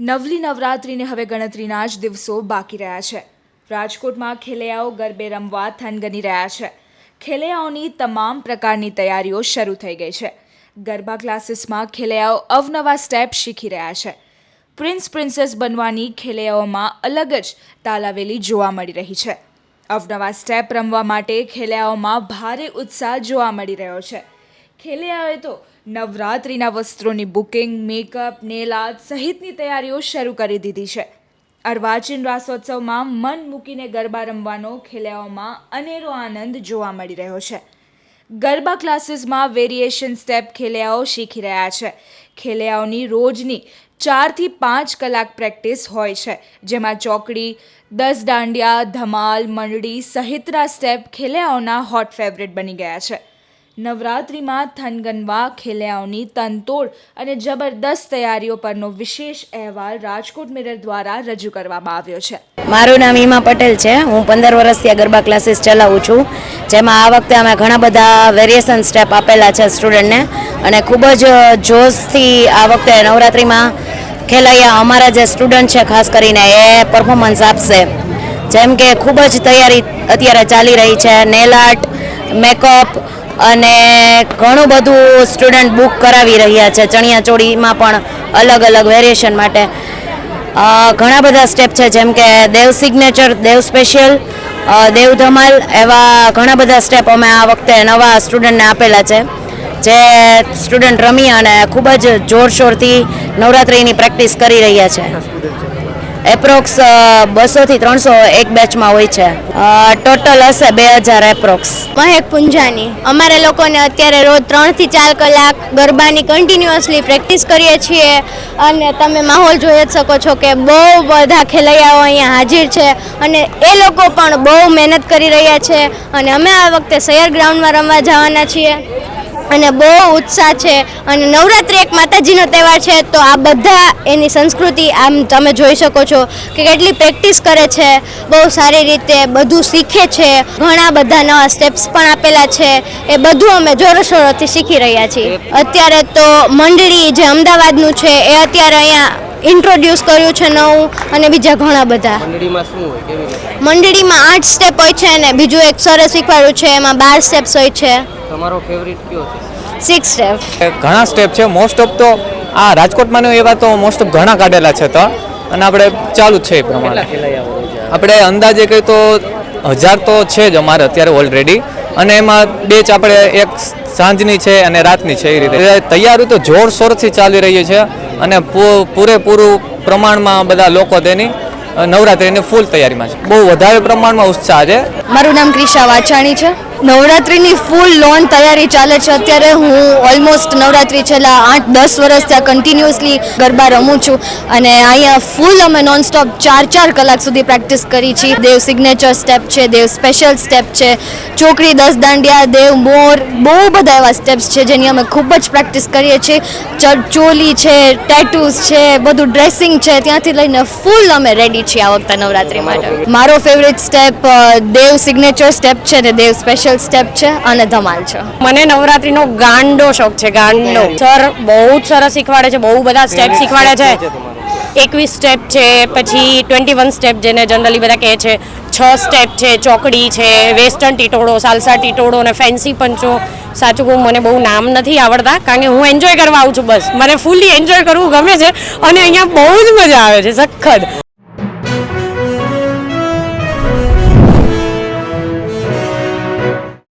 નવલી નવરાત્રિને હવે ગણતરીના જ દિવસો બાકી રહ્યા છે. રાજકોટમાં ખેલૈયાઓ ગરબે રમવા થનગની રહ્યા છે. ખેલૈયાઓની તમામ પ્રકારની તૈયારીઓ શરૂ થઈ ગઈ છે. ગરબા ક્લાસીસમાં ખેલૈયાઓ અવનવા સ્ટેપ શીખી રહ્યા છે. પ્રિન્સ પ્રિન્સેસ બનવાની ખેલૈયાઓમાં અલગ જ તાલાવેલી જોવા મળી રહી છે. અવનવા સ્ટેપ રમવા માટે ખેલૈયાઓમાં ભારે ઉત્સાહ જોવા મળી રહ્યો છે. ખેલૈયાઓએ તો નવરાત્રિના વસ્ત્રોની બુકિંગ મેકઅપ નેલ સહિતની તૈયારીઓ શરૂ કરી દીધી છે. અર્વાચીન રાસોત્સવમાં મન મૂકીને ગરબા રમવાનો ખેલૈયાઓમાં અનેરો આનંદ જોવા મળી રહ્યો છે. ગરબા ક્લાસીસમાં વેરિએશન સ્ટેપ ખેલૈયાઓ શીખી રહ્યા છે. ખેલૈયાઓની રોજની ચારથી પાંચ કલાક પ્રેક્ટિસ હોય છે, જેમાં ચોકડી, દસ દાંડિયા, ધમાલ, મંડળી સહિતના સ્ટેપ ખેલૈયાઓના હોટ ફેવરેટ બની ગયા છે. નવરાત્રિમાં થનગનવા, ખેલૈયાઓની તનતોડ અને જબરદસ્ત તૈયારીઓ પરનો વિશેષ અહેવાલ રાજકોટ મિરર દ્વારા રજૂ કરવામાં આવ્યો છે. મારું નામ હિમા પટેલ છે. હું પંદર વર્ષથી ગરબા ક્લાસીસ ચલાવું છું. જેમાં આ વખતે અમે ઘણા બધા વેરિએશન સ્ટેપ આપેલા છે સ્ટુડન્ટને અને ખૂબ જ જોશથી આ વખતે નવરાત્રિમાં ખેલૈયા અમારા જે સ્ટુડન્ટ છે, ખાસ કરીને એ પરફોર્મન્સ આપશે. જેમ કે ખૂબ જ તૈયારી અત્યારે ચાલી રહી છે. નેલ આર્ટ મેકઅપ અને ઘણું બધું સ્ટુડન્ટ બુક કરાવી રહ્યા છે. ચણિયા ચોળીમાં પણ અલગ અલગ વેરિએશન માટે. ઘણા બધા સ્ટેપ છે, જેમ કે દેવ સિગ્નેચર દેવ સ્પેશિયલ દેવ ધમાલ એવા ઘણા બધા સ્ટેપ અમે આ વખતે નવા સ્ટુડન્ટને આપેલા છે. જે સ્ટુડન્ટ રમી અને ખૂબ જ જોરશોરથી નવરાત્રિની પ્રેક્ટિસ કરી રહ્યા છે. એપ્રોક્સ બસોથી ત્રણસો એક બેચમાં હોય છે. ટોટલ હશે બે હજાર એપ્રોક્સ મહેક પુંજાની. અમારે લોકોને અત્યારે રોજ ત્રણથી ચાર કલાક ગરબાની કન્ટિન્યુઅસલી પ્રેક્ટિસ કરીએ છીએ. અને તમે માહોલ જોઈ જ શકો છો કે બહુ બધા ખેલૈયાઓ અહીંયા હાજર છે. અને એ લોકો પણ બહુ મહેનત કરી રહ્યા છે. અને અમે આ વખતે શહેર ગ્રાઉન્ડમાં રમવા જવાના છીએ. અને બહુ ઉત્સાહ છે. અને નવરાત્રિ એક માતાજીનો તહેવાર છે તો આ બધા એની સંસ્કૃતિ આમ તમે જોઈ શકો છો કે કેટલી પ્રેક્ટિસ કરે છે બહુ સારી રીતે બધું શીખે છે. ઘણા બધા નવા સ્ટેપ્સ પણ આપેલા છે એ બધું અમે જોરોશોરોથી શીખી રહ્યા છીએ. અત્યારે તો મંડળી જે અમદાવાદનું છે એ અત્યારે અહીંયા ઇન્ટ્રોડ્યુસ કર્યું છે નવું અને બીજા ઘણા બધા. મંડળીમાં આઠ સ્ટેપ હોય છે અને બીજું એક સરસ શીખવાડ્યું છે એમાં બાર સ્ટેપ્સ હોય છે. તમારો ફેવરિટ કયો છે? સિક્સ સ્ટેપ ઘણા સ્ટેપ છે. મોસ્ટ ઓફ તો આ રાજકોટમાં એવા તો મોસ્ટ ઓફ ઘણા કાઢેલા છે તો. અને આપણે ચાલુ જ છે એ પ્રમાણે. આપણે અંદાજે કહીએ તો હજાર તો છે જ અમારે અત્યારે ઓલરેડી અને એમાં બેચ આપણે એક સાંજની છે અને રાતની છે એ રીતે. તૈયારી તો જોરશોરથી ચાલી રહી છે. અને પૂ- પૂરેપૂરું પ્રમાણમાં બધા લોકો તેની નવરાત્રિની ફૂલ તૈયારીમાં છે. બહુ વધારે પ્રમાણમાં ઉત્સાહ છે. મારું નામ ક્રિશા વાછાણી છે. નવરાત્રિની ફૂલ લોન તૈયારી ચાલે છે. અત્યારે હું ઓલમોસ્ટ નવરાત્રિ છેલ્લા આઠ, દસ વર્ષ ત્યાં કન્ટિન્યુઅસલી ગરબા રમું છું. અને અહીંયા ફૂલ અમે નોનસ્ટોપ ચાર ચાર કલાક સુધી પ્રેક્ટિસ કરી છીએ. દેવ સિગ્નેચર સ્ટેપ છે, દેવ સ્પેશિયલ સ્ટેપ છે ચોકડી દસ દાંડિયા, દેવ મોર, બહુ બધા એવા સ્ટેપ્સ છે જેની અમે ખૂબ જ પ્રેક્ટિસ કરીએ છીએ. ચોલી છે ટેટૂઝ છે, બધું ડ્રેસિંગ છે, ત્યાંથી લઈને ફૂલ અમે રેડી છીએ આ વખતે નવરાત્રિ માટે. મારો favourite step Dev signature step છે ને, દેવ સ્પેશિયલ સ્ટેપ છે અને ધમાલ છે. મને નવરાત્રીનો ગાંડો શોખ છે, ગાંડો. સર, બહુ જ સરસ શીખવાડે છે, બહુ બધા સ્ટેપ શીખવાડે છે. એકવીસ સ્ટેપ છે, પછી ટ્વેન્ટી વન સ્ટેપ જેને જનરલી બધા કહે છે. છ સ્ટેપ છે, ચોકડી છે વેસ્ટર્ન ટીટોળો સાલસા ટીટોળો અને ફેન્સી પંચો સાચું કહું, મને બહુ નામ નથી આવડતા, કારણ કે હું એન્જોય કરવા આવું છું બસ. મને ફૂલી એન્જોય કરવું ગમે છે અને અહીંયા બહુ જ મજા આવે છે, સખત.